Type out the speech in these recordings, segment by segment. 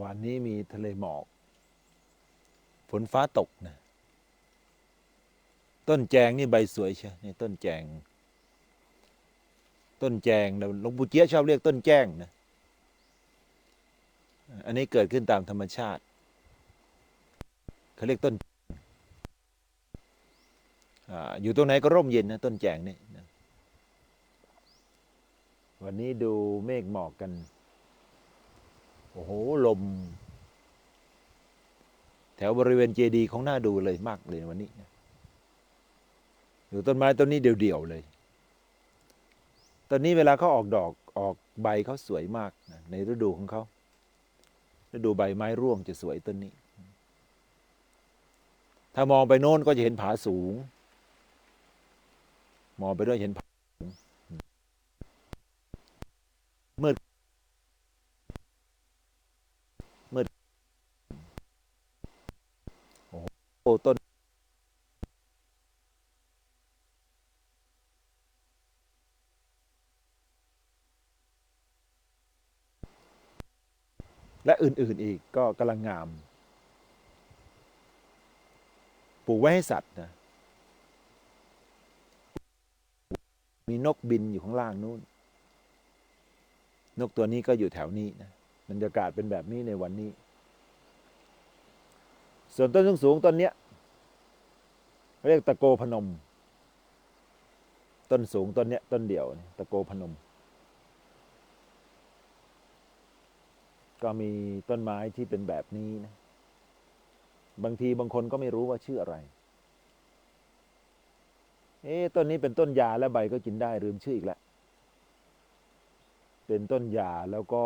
วันนี้มีทะเลหมอก ฝนฟ้าตกนะต้นแจงนี่ใบสวยใช่นี่ต้นแจง ต้นแจงหลวงปู่เจี๊ยชอบเรียกต้นแจ้งนะ อันนี้เกิดขึ้นตามธรรมชาติเขาเรียกต้นอยู่ตรงไหนก็ร่มเย็นนะต้นแจงนี่วันนี้ดูเมฆหมอกกัน โอ้โห ลม แถวบริเวณเจดีย์ของหน้าดูเลยมากเลยวันนี้อยู่ต้นไม้ต้นนี้เดี่ยวๆเลย ต้นนี้เวลาเขาออกดอกออกใบเขาสวยมากนะในฤดูของเขาฤดูใบไม้ร่วงจะสวยต้นนี้ ถ้ามองไปโน้นก็จะเห็นผาสูง มองไปด้วยเห็นผาสูงมืดมืดโอ้โห ต้นและอื่นๆอีกก็กำลังงาม ปลูกไว้ให้สัตว์นะ มีนกบินอยู่ข้างล่างนู้นนกตัวนี้ก็อยู่แถวนี้นะบรรยากาศเป็นแบบนี้ในวันนี้ ส่วนต้นสูงๆต้นเนี้ยเรียกตะโกพนม ต้นสูงต้นเนี้ยต้นเดียวตะโกพนม ก็มีต้นไม้ที่เป็นแบบนี้นะ บางทีบางคนก็ไม่รู้ว่าชื่ออะไร เอ๊ต้นนี้เป็นต้นยาและใบก็กินได้ลืมชื่ออีกแล้วเป็นต้นยาแล้วก็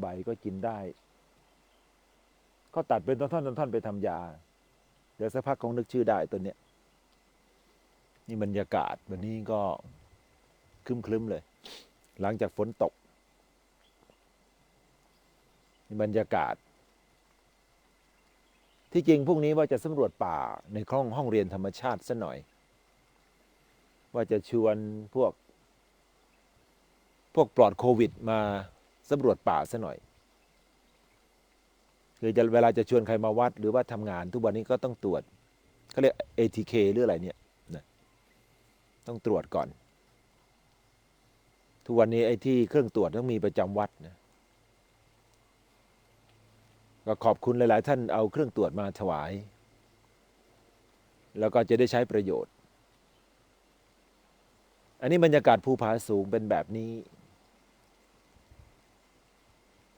ใบก็กินได้ เขาตัดเป็นท่อนๆท่อนๆไปทำยาเดี๋ยวสักพักคงนึกชื่อได้ต้นเนี้ยนี่บรรยากาศวันนี้ก็คลึ้มๆเลย หลังจากฝนตกนี่บรรยากาศ ที่จริงพรุ่งนี้ว่าจะสำรวจป่าในห้องห้องเรียนธรรมชาติซะหน่อย ว่าจะชวนพวก พวกปลอดโควิดมาสำรวจป่าซะหน่อย คือจะเวลาจะชวนใครมาวัด หรือว่าทำงานทุกวันนี้ก็ต้องตรวจเขาเรียก ATK หรืออะไรเนี่ยนะต้องตรวจก่อน ทุกวันนี้ไอ้ที่เครื่องตรวจต้องมีประจำวัดนะก็ขอบคุณหลาย ๆ ท่านเอาเครื่องตรวจมาถวาย แล้วก็จะได้ใช้ประโยชน์ อันนี้บรรยากาศภูผาสูงเป็นแบบนี้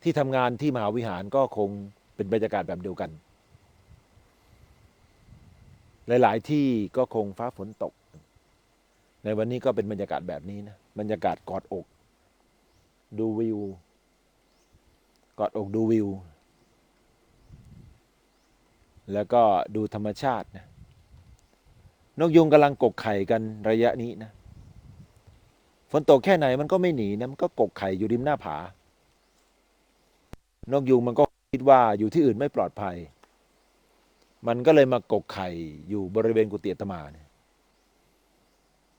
ที่ทำงานที่มหาวิหารก็คง เป็นบรรยากาศแบบเดียวกัน หลาย ๆ ที่ก็คงฟ้าฝนตก ในวันนี้ก็เป็นบรรยากาศแบบนี้นะบรรยากาศกอดอก ดูวิว กอดอกดูวิว แล้วก็ดูธรรมชาตินะนกยุงกำลังกกไข่กันระยะนี้นะฝนตกแค่ไหนมันก็ไม่หนีนะมันก็กกไข่อยู่ริมหน้าผา นกยุงมันก็ คิดว่าอยู่ที่อื่นไม่ปลอดภัย มันก็เลยมากกไข่อยู่บริเวณกุฏิอตมาเนี่ย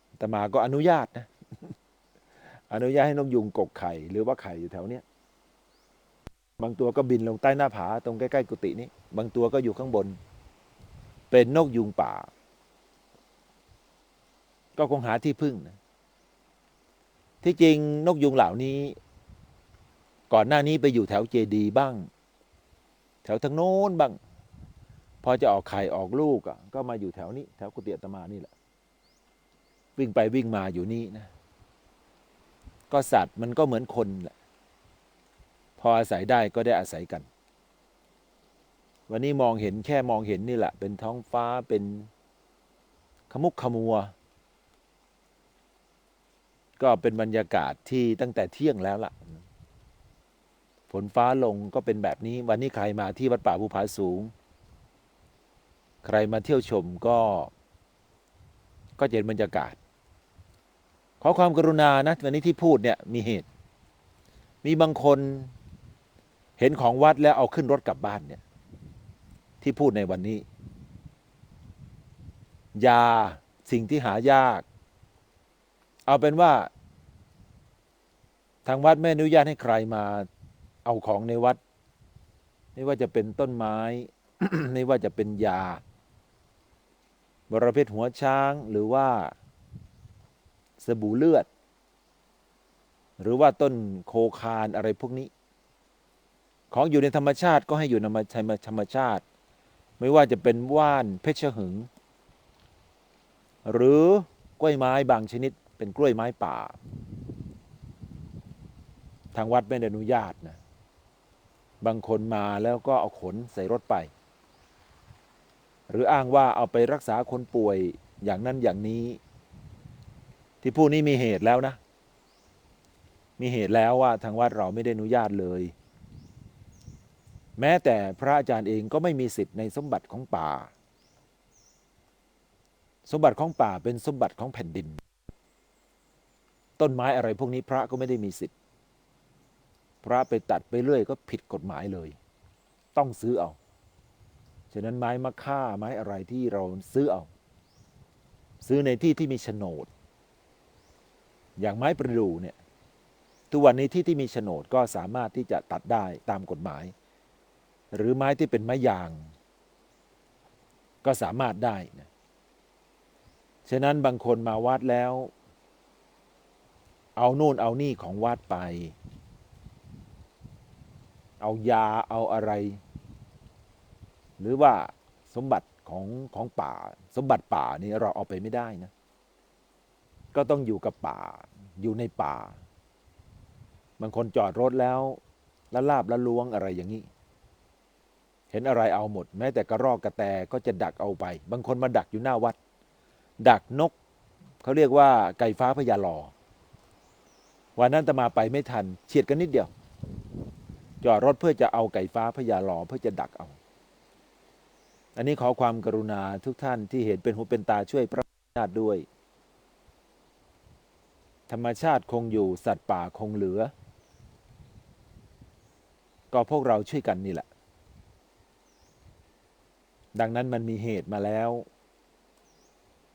อาตมาก็อนุญาตนะ อนุญาตให้นกยุงกกไข่ หรือว่าไข่อยู่แถวเนี้ยบางตัวก็บินลงใต้หน้าผาตรงใกล้ๆกุฏินี้ บางตัวก็อยู่ข้างบน เป็นนกยุงป่า ก็คงหาที่พึ่งนะที่จริงนกยุงเหล่านี้ ก่อนหน้านี้ไปอยู่แถวเจดีบ้าง แถวทางโน้นบ้าง พอจะออกไข่ออกลูกอะก็มาอยู่แถวนี้ แถวกุฏิอตมานี่แหละ วิ่งไปวิ่งมาอยู่นี่นะ ก็สัตว์มันก็เหมือนคนแหละ พออาศัยได้ก็ได้อาศัยกัน วันนี้มองเห็นแค่มองเห็นนี่แหละ เป็นท้องฟ้าเป็นขมุกขมัว ก็เป็นบรรยากาศที่ตั้งแต่เที่ยงแล้วล่ะ ฝนฟ้าลงก็เป็นแบบนี้วันนี้ใครมาที่วัดป่าภูผาสูง ใครมาเที่ยวชมก็ ก็เห็นบรรยากาศ ขอความกรุณานะวันนี้ที่พูดเนี่ยมีเหตุ มีบางคนเห็นของวัดแล้วเอาขึ้นรถกลับบ้านเนี่ย ที่พูดในวันนี้ ยาสิ่งที่หายาก เอาเป็นว่า ทางวัดไม่อนุญาตให้ใครมา เอาของในวัด ไม่ว่าจะเป็นต้นไม้ ไม่ว่าจะเป็นยา บรเพชหัวช้างหรือว่า สบู่เลือด หรือว่าต้นโคคานอะไรพวกนี้ ของอยู่ในธรรมชาติก็ให้อยู่ในธรรมชาติ ไม่ว่าจะเป็นว่านเพชรหึง หรือกล้วยไม้บางชนิด เป็นกล้วยไม้ป่าทางวัดไม่ได้อนุญาตนะ บางคนมาแล้วก็เอาขนใส่รถไป หรืออ้างว่าเอาไปรักษาคนป่วยอย่างนั้นอย่างนี้ ที่ผู้นี้มีเหตุแล้วนะ มีเหตุแล้วว่าทางวัดเราไม่ได้อนุญาตเลย แม้แต่พระอาจารย์เองก็ไม่มีสิทธิ์ในสมบัติของป่า สมบัติของป่าเป็นสมบัติของแผ่นดิน ต้นไม้อะไรพวกนี้พระก็ไม่ได้มีสิทธิ์ พระไปตัดไปเรื่อยก็ผิดกฎหมายเลย ต้องซื้อเอา ฉะนั้นไม้มะค่าไม้อะไรที่เราซื้อเอา ซื้อในที่ที่มีโฉนด อย่างไม้ประดู่เนี่ย ทุกวันนี้ที่ที่มีโฉนดก็สามารถที่จะตัดได้ตามกฎหมาย หรือไม้ที่เป็นไม้ยาง ก็สามารถได้นะฉะนั้นบางคนมาวัดแล้ว เอาโน่นเอานี่ของวัดไป เอายาเอาอะไร หรือว่าสมบัติของของป่า สมบัติป่านี่เราเอาไปไม่ได้นะ ก็ต้องอยู่กับป่า อยู่ในป่าบางคนจอดรถแล้วละลาบละล้วงอะไรอย่างนี้เห็นอะไรเอาหมด แม้แต่กระรอกกระแตก็จะดักเอาไป บางคนมาดักอยู่หน้าวัด ดักนกเขาเรียกว่าไก่ฟ้าพญาลอวันนั้นตมาไปไม่ทันเฉียดกันนิดเดียว จอดรถเพื่อจะเอาไก่ฟ้าพญาหลอเพื่อจะดักเอา อันนี้ขอความกรุณาทุกท่านที่เห็นเป็นหูเป็นตาช่วยพระญาติด้วย ธรรมชาติคงอยู่สัตว์ป่าคงเหลือ ก็พวกเราช่วยกันนี่แหละ ดังนั้นมันมีเหตุมาแล้ว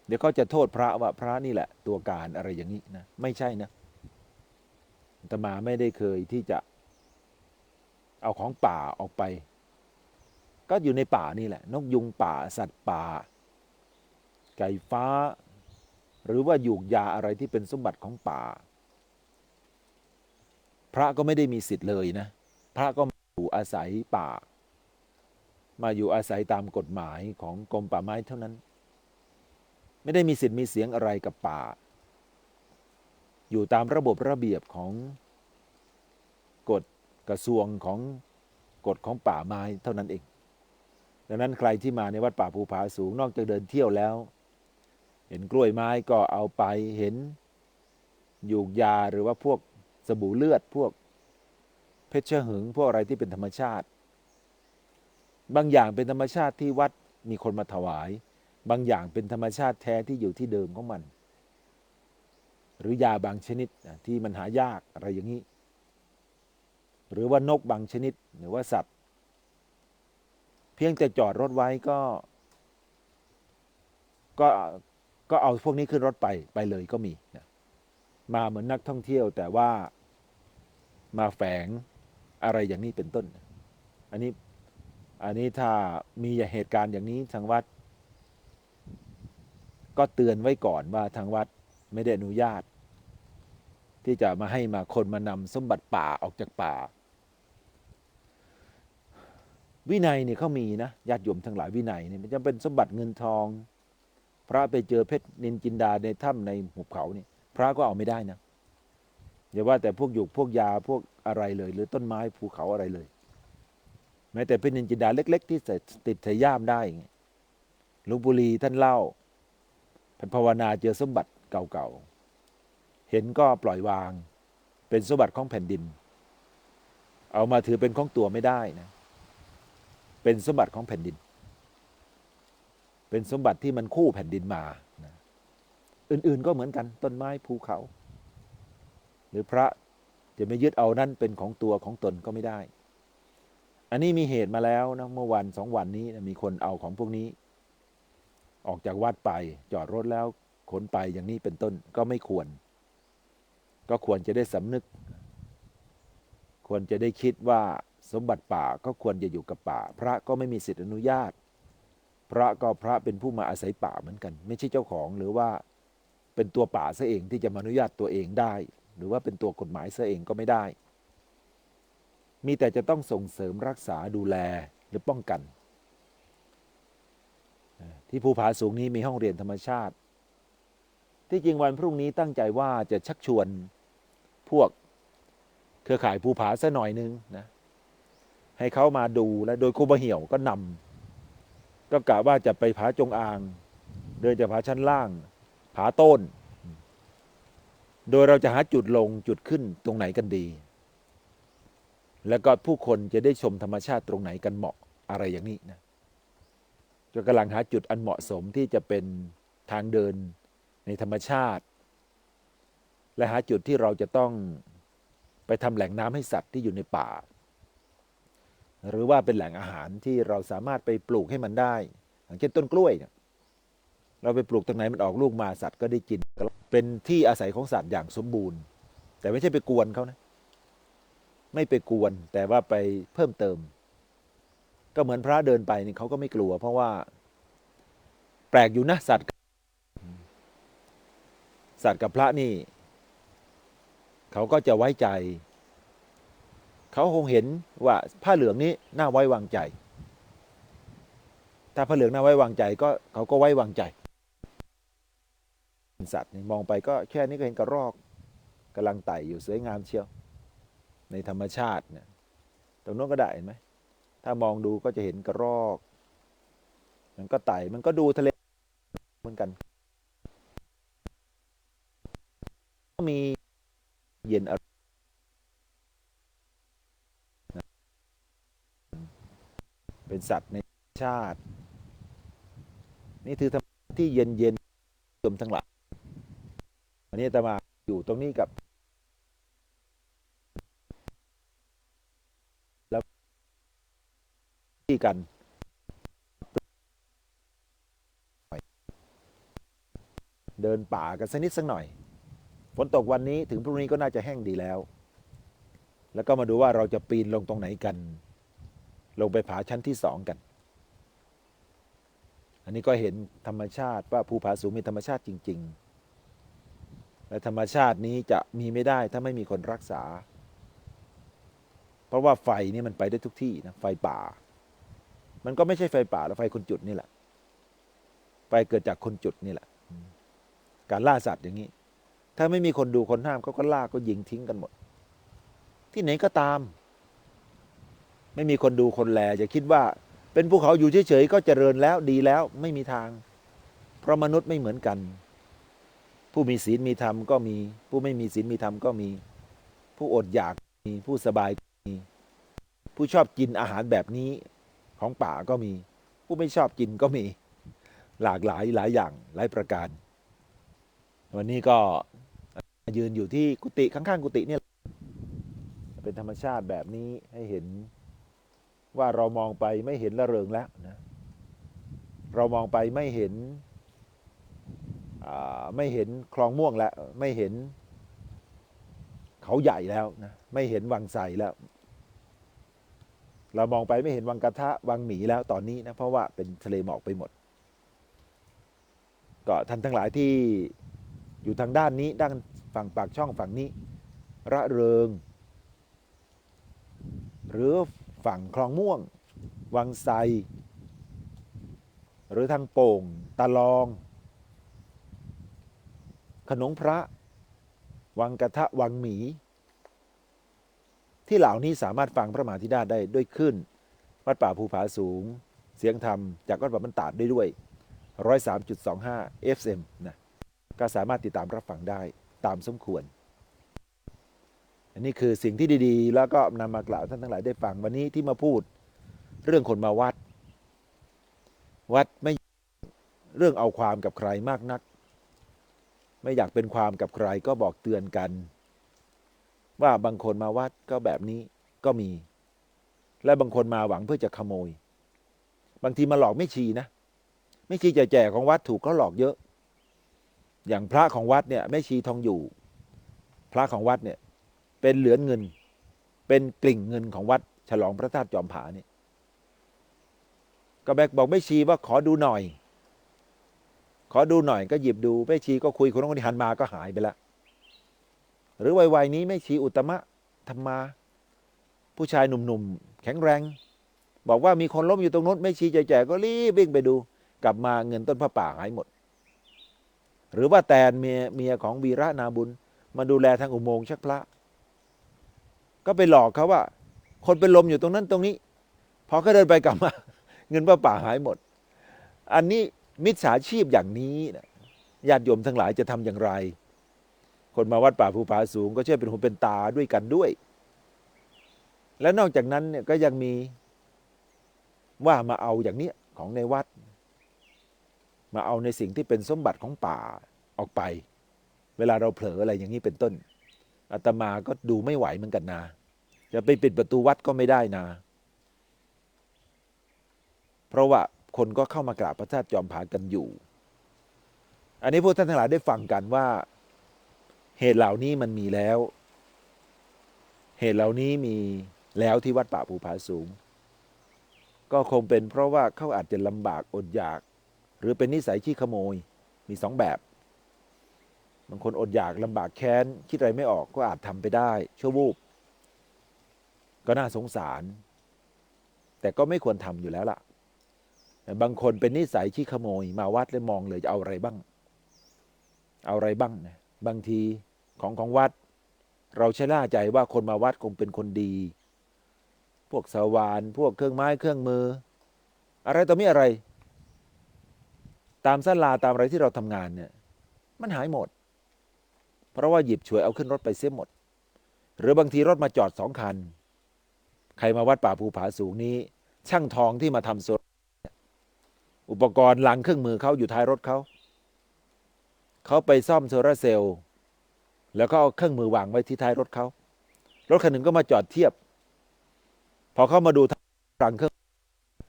เดี๋ยวเขาจะโทษพระว่าพระนี่แหละ ตัวการอะไรอย่างนี้นะ ไม่ใช่นะตมาไม่ได้เคยที่จะ เอาของป่าออกไป ก็อยู่ในป่านี่แหละ นกยุงป่าสัตว์ป่า ไก่ฟ้า หรือว่าหยูกยาอะไรที่เป็นสมบัติของป่า พระก็ไม่ได้มีสิทธิ์เลยนะ พระก็อยู่อาศัยป่า มาอยู่อาศัยตามกฎหมายของกรมป่าไม้เท่านั้น ไม่ได้มีสิทธิ์มีเสียงอะไรกับป่า อยู่ตามระบบระเบียบของกฎ กระทรวงของกฎของป่าไม้เท่านั้นเอง ดังนั้นใครที่มาในวัดป่าภูผาสูงนอกจากเดินเที่ยวแล้ว เห็นกล้วยไม้ก็เอาไปเห็นยูกยาหรือว่าพวกสบู่เลือดพวกเพชรหึงพวกอะไรที่เป็นธรรมชาติ บางอย่างเป็นธรรมชาติที่วัดมีคนมาถวาย บางอย่างเป็นธรรมชาติแท้ที่อยู่ที่เดิมของมัน หรือยาบางชนิดที่มันหายากอะไรอย่างนี้ หรือว่านกบางชนิดหรือว่าสัตว์ เพียงแต่จอดรถไว้ก็ ก็ก็เอาพวกนี้ขึ้นรถไปไปเลยก็มีนะมาเหมือนนักท่องเที่ยว แต่ว่ามาแฝงอะไรอย่างนี้เป็นต้น อันนี้อันนี้ถ้ามีเหตุการณ์อย่างนี้ทางวัด ก็เตือนไว้ก่อนว่าทางวัดไม่ได้อนุญาต ที่จะมาให้มาคนมานำสมบัติป่าออกจากป่า วินัยเนี่ยเขามีนะญาติโยมทั้งหลายวินัยเนี่ยมันจะเป็นสมบัติเงินทอง พระไปเจอเพชรนินจินดาในถ้ำในหุบเขาเนี่ยพระก็เอาไม่ได้นะอย่าว่าแต่พวกหยูกพวกยาพวกอะไรเลย หรือต้นไม้ภูเขาอะไรเลย แม้แต่เพชรนินจินดาเล็ก ๆ ที่ติดใส่ย่ามได้หลวงปู่ลีท่านเล่าท่านภาวนาเจอสมบัติเก่าๆเห็นก็ปล่อยวาง เป็นสมบัติของแผ่นดิน เอามาถือเป็นของตัวไม่ได้นะ เป็นสมบัติของแผ่นดิน เป็นสมบัติที่มันคู่แผ่นดินมานะอื่นๆก็เหมือนกันต้นไม้ภูเขา หรือพระจะไม่ยึดเอานั่นเป็นของตัวของตนก็ไม่ได้ อันนี้มีเหตุมาแล้วนะเมื่อวันสองวันนี้นะมีคนเอาของพวกนี้ ออกจากวัดไปจอดรถแล้วขนไปอย่างนี้เป็นต้นก็ไม่ควร ก็ควรจะได้สำนึก ควรจะได้คิดว่า สมบัติป่าก็ควรจะอยู่กับป่า พระก็ไม่มีสิทธิอนุญาต พระก็พระเป็นผู้มาอาศัยป่าเหมือนกัน ไม่ใช่เจ้าของหรือว่าเป็นตัวป่าซะเองที่จะมาอนุญาตตัวเองได้ หรือว่าเป็นตัวกฎหมายซะเองก็ไม่ได้ มีแต่จะต้องส่งเสริมรักษาดูแลหรือป้องกัน ที่ภูผาสูงนี้มีห้องเรียนธรรมชาติ ที่จริงวันพรุ่งนี้ตั้งใจว่าจะชักชวนพวกเครือข่ายภูผาซะหน่อยนึงนะ ให้เขามาดูและโดยครูบะเหี่ยวก็นำก็กะว่าจะไปผาจงอาง เดินจากผาชั้นล่าง ผาต้น โดยเราจะหาจุดลงจุดขึ้นตรงไหนกันดี แล้วก็ผู้คนจะได้ชมธรรมชาติตรงไหนกันเหมาะอะไรอย่างนี้นะจะกำลังหาจุดอันเหมาะสมที่จะเป็นทางเดินในธรรมชาติ และหาจุดที่เราจะต้องไปทำแหล่งน้ำให้สัตว์ที่อยู่ในป่า หรือว่าเป็นแหล่งอาหารที่เราสามารถไปปลูกให้มันได้ อย่างเช่นต้นกล้วยเนี่ยเราไปปลูกตรงไหนมันออกลูกมาสัตว์ก็ได้กิน เป็นที่อาศัยของสัตว์อย่างสมบูรณ์ แต่ไม่ใช่ไปกวนเขานะไม่ไปกวนแต่ว่าไปเพิ่มเติม ก็เหมือนพระเดินไปนี่เขาก็ไม่กลัว เพราะว่า แปลกอยู่นะสัตว์ สัตว์กับพระนี่ เขาก็จะไว้ใจ เขาคงเห็นว่าผ้าเหลืองนี้น่าไว้วางใจ ถ้าผ้าเหลืองน่าไว้วางใจก็เขาก็ไว้วางใจ สัตว์มองไปก็แค่นี้ก็เห็นกระรอกกำลังไต่อยู่สวยงามเชียว ในธรรมชาติเนี่ยตรงโน้นก็ได้เห็นไหมถ้ามองดูก็จะเห็นกระรอก มันก็ไต่มันก็ดูทะเลเหมือนกันมีเย็นอารมณ์ เป็นสัตว์ในชาติ นี่คือธรรมชาติที่เย็นเย็นชมทั้งหลายวันนี้อาตมาอยู่ตรงนี้กับแล้วที่กันเดินป่ากันสักนิดสักหน่อย ฝนตกวันนี้ถึงพรุ่งนี้ก็น่าจะแห้งดีแล้ว แล้วก็มาดูว่าเราจะปีนลงตรงไหนกัน ลงไปผาชั้นที่สองกัน อันนี้ก็เห็นธรรมชาติว่าภูผาสูงมีธรรมชาติจริง ๆ และธรรมชาตินี้จะมีไม่ได้ถ้าไม่มีคนรักษา เพราะว่าไฟนี่มันไปได้ทุกที่นะไฟป่า มันก็ไม่ใช่ไฟป่าแล้วไฟคนจุดนี่แหละ ไฟเกิดจากคนจุดนี่แหละ การล่าสัตว์อย่างนี้ ถ้าไม่มีคนดูคนห้ามเขาก็ล่าก็ยิงทิ้งกันหมด ที่ไหนก็ตาม ไม่มีคนดูคนแลจะคิดว่า เป็นภูเขาอยู่เฉยๆก็เจริญแล้วดีแล้วไม่มีทาง เพราะมนุษย์ไม่เหมือนกัน ผู้มีศีลมีธรรมก็มี ผู้ไม่มีศีลมีธรรมก็มี ผู้อดอยากมีผู้สบายมี ผู้ชอบกินอาหารแบบนี้ของป่าก็มี ผู้ไม่ชอบกินก็มี หลากหลายหลายอย่างหลายประการ วันนี้ก็ยืนอยู่ที่กุฏิข้างๆกุฏิเนี่ยเป็นธรรมชาติแบบนี้ให้เห็น ว่าเรามองไปไม่เห็นละเริงแล้วนะเรามองไปไม่เห็นไม่เห็นคลองม่วงแล้ว ไม่เห็นเขาใหญ่แล้วนะไม่เห็นวังไสแล้ว เรามองไปไม่เห็นวังกระทะวังหมีแล้วตอนนี้นะเพราะว่าเป็นทะเลหมอกไปหมด ก็ท่านทั้งหลายที่อยู่ทางด้านนี้ด้านฝั่งปากช่องฝั่งนี้ ระเริง หรือ ฝั่งคลองม่วง วังไซ หรือทางโป่งตาลอง ขนงพระ วังกระทะวังหมี ที่เหล่านี้สามารถฟังพระมหาธิดาได้ด้วยขึ้น วัดป่าภูผาสูง เสียงธรรม จากวัดป่าบรรตาดได้ด้วย103.25 FM นะก็สามารถติดตามรับฟังได้ตามสมควร อันนี้คือสิ่งที่ดีๆ แล้วก็นำมากล่าวท่านทั้งหลายได้ฟังวันนี้ที่มาพูดเรื่องคนมาวัด วัดไม่เรื่องเอาความกับใครมากนัก ไม่อยากเป็นความกับใครก็บอกเตือนกัน ว่าบางคนมาวัดก็แบบนี้ก็มี และบางคนมาหวังเพื่อจะขโมย บางทีมาหลอกไม่ชีนะไม่ชีแจกของวัดถูกก็หลอกเยอะ อย่างพระของวัดเนี่ยแม่ชีทองอยู่ พระของวัดเนี่ย เป็นเหลือนเงิน เป็นกลิ่งเงินของวัดฉลองพระธาตุจอมผาเนี่ยก็แบกบอกไม่ชีว่าขอดูหน่อย ขอดูหน่อยก็หยิบดูแม่ชีก็คุยคนนั้นคนนี้หันมาก็หายไปละหรือวัยๆนี้แม่ชีอุตมะธรรมา ผู้ชายหนุ่มๆ แข็งแรง บอกว่ามีคนล้มอยู่ตรงนู้นแม่ชีแจ่ๆก็รีบวิ่งไปดู กลับมาเงินต้นพระป่าหายหมด หรือว่าแตนเมียเมียของวีระนาบุญ มาดูแลทางอุโมงค์ชักพระ ก็ไปหลอกเขาว่า คนเป็นลมอยู่ตรงนั้นตรงนี้ พอเขาเดินไปกลับมา เงินพระป่าหายหมด อันนี้มิจฉาชีพอย่างนี้นะญาติโยมทั้งหลายจะทำอย่างไร คนมาวัดป่าภูผาสูง ก็ช่วยเป็นหูเป็นตาด้วยกันด้วย และนอกจากนั้นเนี่ยก็ยังมีว่ามาเอาอย่างเนี้ยของในวัด มาเอาในสิ่งที่เป็นสมบัติของป่าออกไป เวลาเราเผลออะไรอย่างนี้เป็นต้น อาตมาก็ดูไม่ไหวเหมือนกันนะ จะไปปิดประตูวัดก็ไม่ได้นะ เพราะว่าคนก็เข้ามากราบพระธาตุจอมผากันอยู่ อันนี้พวกท่านทั้งหลายได้ฟังกันว่า เหตุเหล่านี้มันมีแล้ว เหตุเหล่านี้มีแล้วที่วัดป่าภูผาสูง ก็คงเป็นเพราะว่าเขาอาจจะลำบากอดอยาก หรือเป็นนิสัยขี้ขโมยมีสองแบบ บางคนอดอยากลำบากแค้น คิดอะไรไม่ออกก็อาจทำไปได้ ชั่ววูบ ก็น่าสงสาร แต่ก็ไม่ควรทำอยู่แล้วล่ะ บางคนเป็นนิสัยขี้ขโมย มาวัดแล้วมองเลยจะเอาอะไรบ้าง เอาอะไรบ้างนะบางทีของของวัด เราใชะล่าใจว่าคนมาวัดคงเป็นคนดี พวกสวานพวกเครื่องไม้เครื่องมือ อะไรต่อมีอะไร ตามสลาตามอะไรที่เราทำงานเนี่ยมันหายหมด เพราะว่าหยิบฉวยเอาขึ้นรถไปเสียหมด หรือบางทีรถมาจอดสองคัน ใครมาวัดป่าภูผาสูงนี้ ช่างทองที่มาทำโซลอุปกรณ์ลังเครื่องมือเขาอยู่ท้ายรถเขา เขาไปซ่อมโซลาร์เซลล์แล้วก็เอาเครื่องมือวางไว้ที่ท้ายรถเขา รถคันหนึ่งก็มาจอดเทียบ พอเขามาดูรังเครื่อง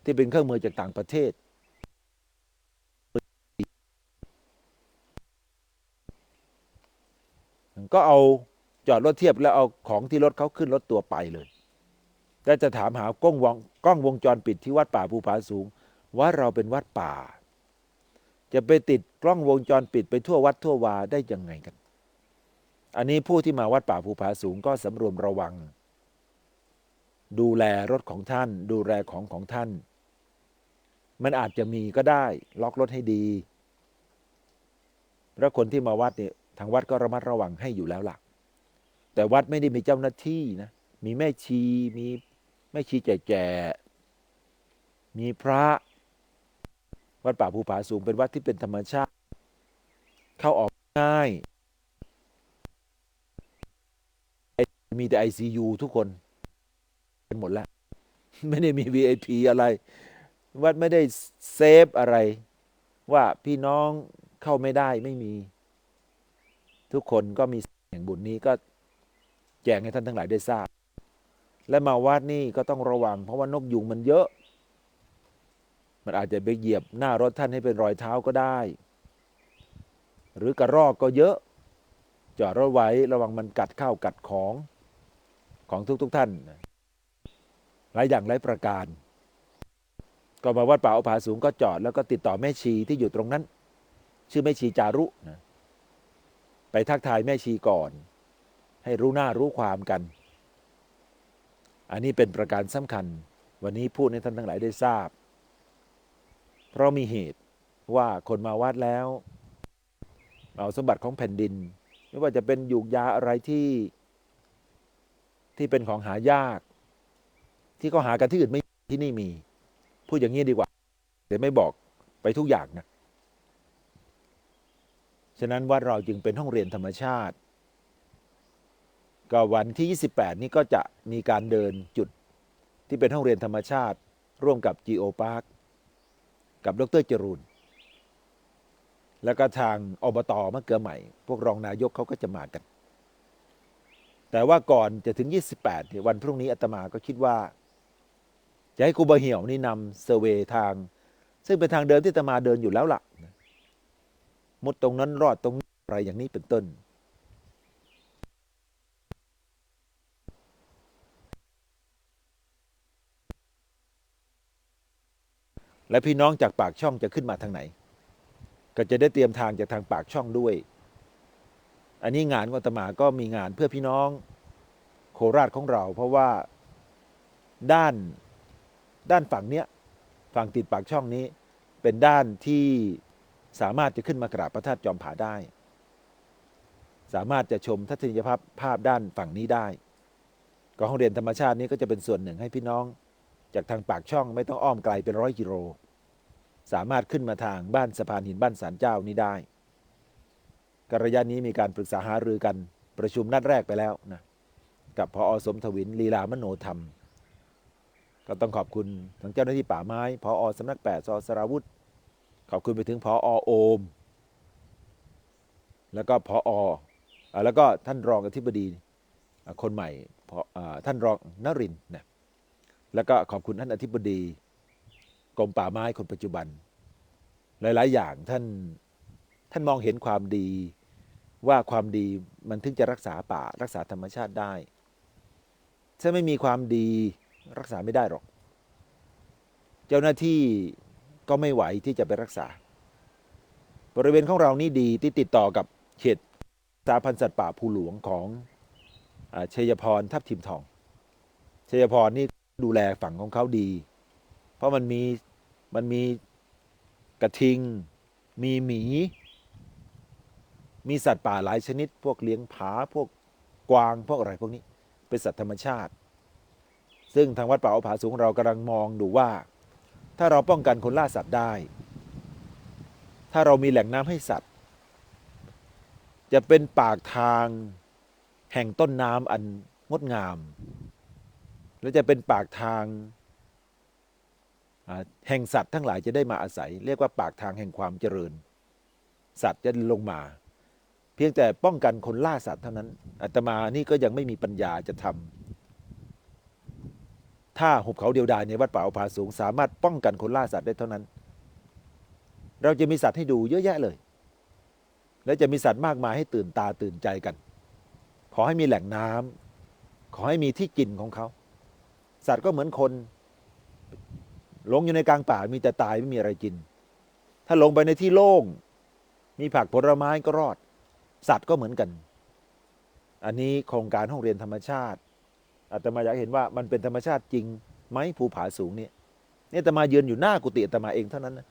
ที่เป็นเครื่องมือจากต่างประเทศ ก็เอาจอดรถเทียบแล้วเอาของที่รถเขาขึ้นรถตัวไปเลยแต่จะถามหากล้องวงกล้องวงจรปิดที่วัดป่าภูผาสูง ว่าเราเป็นวัดป่า จะไปติดกล้องวงจรปิดไปทั่ววัดทั่ววาได้ยังไงกัน อันนี้ผู้ที่มาวัดป่าภูผาสูงก็สำรวมระวัง ดูแลรถของท่าน ดูแลของของท่าน มันอาจจะมีก็ได้ ล็อกรถให้ดี เพราะคนที่มาวัดเนี่ย ทางวัดก็ระมัดระวังให้อยู่แล้วล่ะ แต่วัดไม่ได้มีเจ้าหน้าที่นะมีแม่ชีมีแม่ชีแก่ๆมีพระ วัดป่าภูผาสูงเป็นวัดที่เป็นธรรมชาติ เข้าออกง่าย มีแต่ ICU ทุกคนเป็นหมดแล้วไม่ได้มี VIP อะไร วัดไม่ได้เซฟอะไร ว่าพี่น้องเข้าไม่ได้ไม่มี ทุกคนก็มีแห่งบุญนี้ก็แจ้งให้ท่านทั้งหลายได้ทราบ และมาวัดนี่ก็ต้องระวัง เพราะว่านกยุงมันเยอะ มันอาจจะไปเหยียบหน้ารถท่านให้เป็นรอยเท้าก็ได้ หรือกระรอกก็เยอะ จอดรถไว้ระวังมันกัดข้าวกัดของของทุกๆทท่านหลายอย่างหลายประการ ก็มาวัดป่าอภาสูงก็จอดแล้วก็ติดต่อแม่ชีที่อยู่ตรงนั้น ชื่อแม่ชีจารุนะ ทักทายแม่ชีก่อน ให้รู้หน้ารู้ความกัน อันนี้เป็นประการสำคัญ วันนี้พูดให้ท่านทั้งหลายได้ทราบ เพราะมีเหตุว่าคนมาวัดแล้ว เอาสมบัติของแผ่นดิน ไม่ว่าจะเป็นยูกยาอะไรที่ที่เป็นของหายาก ที่เขาหากันที่อื่นไม่ที่นี่มี พูดอย่างนี้ดีกว่า เดี๋ยวไม่บอกไปทุกอย่างนะ ฉะนั้นวัดเราจึงเป็นห้องเรียนธรรมชาติ ก็วันที่ 28 นี้ก็จะมีการเดินจุดที่เป็นห้องเรียนธรรมชาติ ร่วมกับ Geo Park กับดรจรูนแล้วก็ทางอบตมะเกลือใหม่ พวกรองนายกเขาก็จะมากัน แต่ว่าก่อนจะถึง 28 วันพรุ่งนี้อาตมาก็คิดว่า จะให้ครูบาเหี่ยวนี่นำเซอร์เวยทาง ซึ่งเป็นทางเดินที่อาตมาเดินอยู่แล้วล่ะ มุดตรงนั้นรอดตรงอะไรอย่างนี้เป็นต้น และพี่น้องจากปากช่องจะขึ้นมาทางไหน ก็จะได้เตรียมทางจากทางปากช่องด้วย อันนี้งานวัตมาก็มีงานเพื่อพี่น้องโคราชของเรา เพราะว่าด้านด้านฝั่งเนี้ยฝั่งติดปากช่องนี้เป็นด้านที่ สามารถจะขึ้นมากราบพระธาตุจอมผาได้ สามารถจะชมทัศนียภาพภาพด้านฝั่งนี้ได้ก็ห้องเรียนธรรมชาตินี้ก็จะเป็นส่วนหนึ่งให้พี่น้อง จากทางปากช่องไม่ต้องอ้อมไกลเป็นร้อยกิโล สามารถขึ้นมาทางบ้านสะพานหินบ้านสารเจ้านี้ได้กระยะนี้มีการปรึกษาหารือกันประชุมนัดแรกไปแล้วนะกับพออสมทวินลีลามโนธรรม ก็ต้องขอบคุณทั้งเจ้าหน้าที่ป่าไม้พออสำนักแปดซอสราวุธ ขอบคุณไปถึงพอโอม แล้วก็พออแล้วก็ท่านรองอธิบดีคนใหม่พออท่านรองนรินนะแล้วก็ขอบคุณท่านอธิบดีกรมป่าไม้คนปัจจุบัน หลาย ๆ อย่างท่านท่านมองเห็นความดีว่าความดีมันถึงจะรักษาป่ารักษาธรรมชาติได้ ถ้าไม่มีความดีรักษาไม่ได้หรอก เจ้าหน้าที่ ก็ไม่ไหวที่จะไปรักษา บริเวณของเรานี่ดีที่ติดต่อกับเขตสาพันธ์สัตว์ป่าภูหลวงของอาชัยพรทับทิมทองชัยพรนี่ดูแลฝั่งของเขาดี เพราะมันมีมันมีกระทิง มีหมี มีสัตว์ป่าหลายชนิด พวกเลี้ยงผาพวกกวางพวกอะไรพวกนี้ เป็นสัตว์ธรรมชาติ ซึ่งทางวัดป่าอาผาสูงเรากำลังมองดูว่า ถ้าเราป้องกันคนล่าสัตว์ได้ ถ้าเรามีแหล่งน้ำให้สัตว์ จะเป็นปากทางแห่งต้นน้ำอันงดงาม และจะเป็นปากทางแห่งสัตว์ทั้งหลายจะได้มาอาศัย เรียกว่าปากทางแห่งความเจริญ สัตว์จะลงมา เพียงแต่ป้องกันคนล่าสัตว์เท่านั้นอาตมานี่ก็ยังไม่มีปัญญาจะทำ ถ้าหุบเขาเดียวดายในวัดป่าอาผาสูง สามารถป้องกันคนล่าสัตว์ได้เท่านั้น เราจะมีสัตว์ให้ดูเยอะแยะเลย และจะมีสัตว์มากมายให้ตื่นตาตื่นใจกัน ขอให้มีแหล่งน้ำขอให้มีที่กินของเขา สัตว์ก็เหมือนคนหลงอยู่ในกลางป่ามีแต่ตายไม่มีอะไรกิน ถ้าลงไปในที่โล่ง มีผักผลไม้ก็รอด สัตว์ก็เหมือนกัน อันนี้โครงการห้องเรียนธรรมชาติ อาตมาอยากเห็นว่ามันเป็นธรรมชาติจริงไหมภูผาสูงเนี่ยนี่อาตมายืนอยู่หน้ากุฏิอาตมาเองเท่านั้นนะ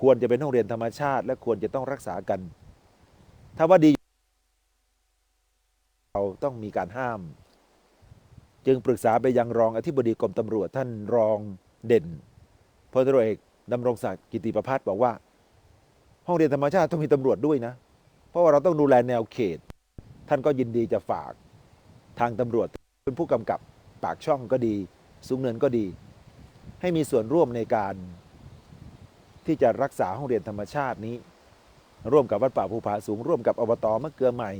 ควรจะเป็นห้องเรียนธรรมชาติ และควรจะต้องรักษากัน ถ้าว่าดีเราต้องมีการห้าม จึงปรึกษาไปยังรองอธิบดีกรมตำรวจท่านรองเด่นพลตำรวจเอกดำรงศักดิ์กิติประพัฒน์บอกว่า ห้องเรียนธรรมชาติต้องมีตำรวจด้วยนะ เพราะว่าเราต้องดูแลแนวเขต ท่านก็ยินดีจะฝาก ทางตำรวจเป็นผู้กำกับปากช่องก็ดี สูงเนินก็ดี ให้มีส่วนร่วมในการที่จะรักษาห้องเรียนธรรมชาตินี้ ร่วมกับวัดป่าภูผาสูง ร่วมกับอบตมะเกลือใหม่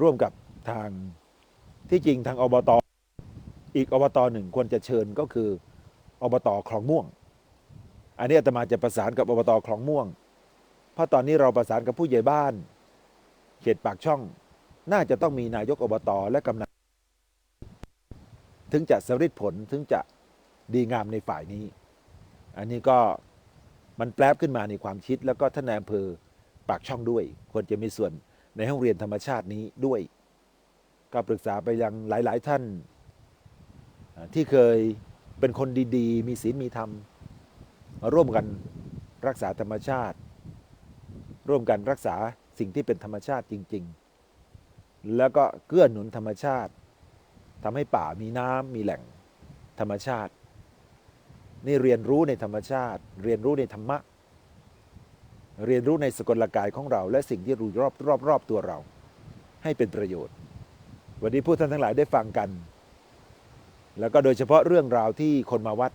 ร่วมกับทางที่จริงทางอบตอีกอบตหนึ่งควรจะเชิญก็คืออบตคลองม่วง อันนี้อาตมาจะประสานกับอบตคลองม่วง เพราะตอนนี้เราประสานกับผู้ใหญ่บ้าน เขตปากช่อง น่าจะต้องมีนายกอบตและกำนันถึงจะสำเร็จผลถึงจะดีงามในฝ่ายนี้ อันนี้ก็มันแปลบขึ้นมาในความคิด แล้วก็ท่านนายอำเภอปากช่องด้วย ควรจะมีส่วนในห้องเรียนธรรมชาตินี้ด้วยก็ปรึกษาไปยังหลาย ๆ ท่าน ที่เคยเป็นคนดี ๆ มีศีลมีธรรม ร่วมกันรักษาธรรมชาติ ร่วมกันรักษาสิ่งที่เป็นธรรมชาติจริง ๆ แล้วก็เกื้อหนุนธรรมชาติทำให้ป่ามีน้ำมีแหล่งธรรมชาติ นี่เรียนรู้ในธรรมชาติ เรียนรู้ในธรรมะ เรียนรู้ในสกลกายของเรา และสิ่งที่รู้รอบรอบรอบตัวเรา ให้เป็นประโยชน์ วันนี้ผู้ท่านทั้งหลายได้ฟังกัน แล้วก็โดยเฉพาะเรื่องราวที่คนมาวัด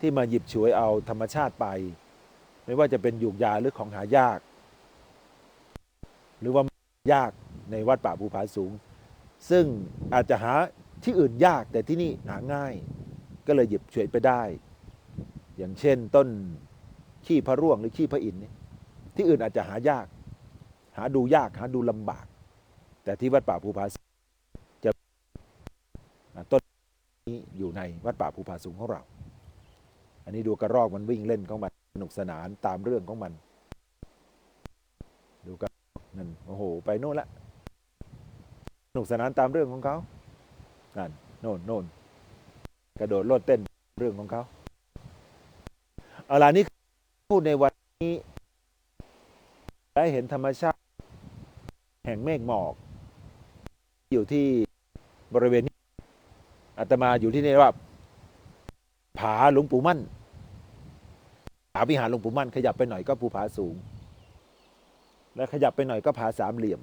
ที่มาหยิบฉวยเอาธรรมชาติไป ไม่ว่าจะเป็นยูกยาหรือของหายาก หรือว่ายาก ในวัดป่าภูผาสูง ซึ่งอาจจะหาที่อื่นยากแต่ที่นี่หาง่าย ก็เลยหยิบฉวยไปได้ อย่างเช่นต้นขี้พระร่วงหรือขี้พระอินทร์เนี่ยที่อื่นอาจจะหายาก หาดูยากหาดูลำบาก แต่ที่วัดป่าภูผาสูงจะต้นนี้อยู่ในวัดป่าภูผาสูงของเรา อันนี้ดูกระรอกมันวิ่งเล่นของมันสนุกสนานตามเรื่องของมัน ดูกระรอกนั่นโอ้โห ไปโน่นละ นุกสนานตามเรื่องของเขานั่นโน่นโน่นกระโดดโลดเต้นเรื่องของเขาเอาล่ะนี่พูดในวันนี้ได้เห็นธรรมชาติ แห่งเมฆหมอก อยู่ที่บริเวณนี้อาตมาอยู่ที่นี่ว่า ผาหลวงปู่มั่นผาวิหารหลวงปู่มั่น ขยับไปหน่อยก็ภูผาสูง และขยับไปหน่อยก็ผาสามเหลี่ยม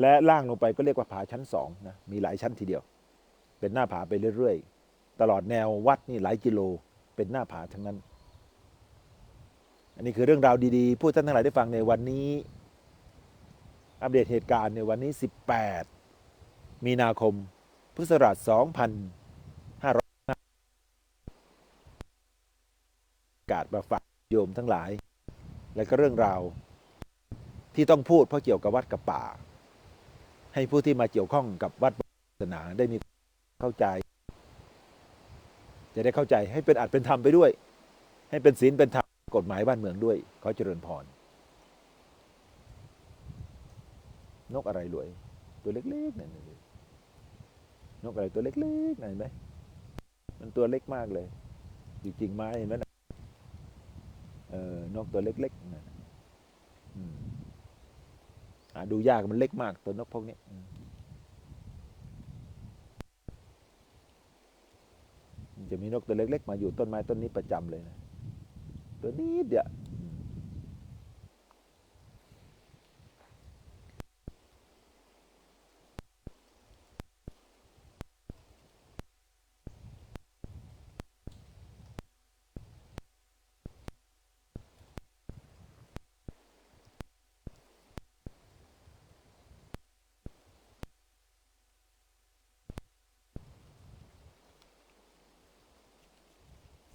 และล่างลงไปก็เรียกว่าผาชั้นสองนะมีหลายชั้นทีเดียว เป็นหน้าผาไปเรื่อยๆ ตลอดแนววัดนี่หลายกิโล เป็นหน้าผาทั้งนั้น อันนี้คือเรื่องราวดีๆพูดท่านทั้งหลายได้ฟังในวันนี้ อัปเดตเหตุการณ์ในวันนี้ 18 มีนาคม พุทธศักราช2500กาศมาฝากโยมทั้งหลาย และก็เรื่องราวที่ต้องพูดเพราะเกี่ยวกับวัดกับป่า ให้ผู้ที่มาเกี่ยวข้องกับวัดศาสนาได้มีเข้าใจ จะได้เข้าใจให้เป็นอัดเป็นธรรมไปด้วย ให้เป็นศีลเป็นธรรมกฎหมายบ้านเมืองด้วยขอเจริญพรนกอะไรรวย ตัวเล็กๆนั่นนกอะไรตัวเล็กๆนั่นเห็นไหมมันตัวเล็กมากเลยอยู่จริงไม้เห็นไหมเออนกตัวเล็กๆนั่นอืม หาดูยากมันเล็กมากตัวนกพวกนี้จะมีนกตัวเล็กๆ มาอยู่ต้นไม้ต้นนี้ประจำเลยนะ ตัวนี้เดียว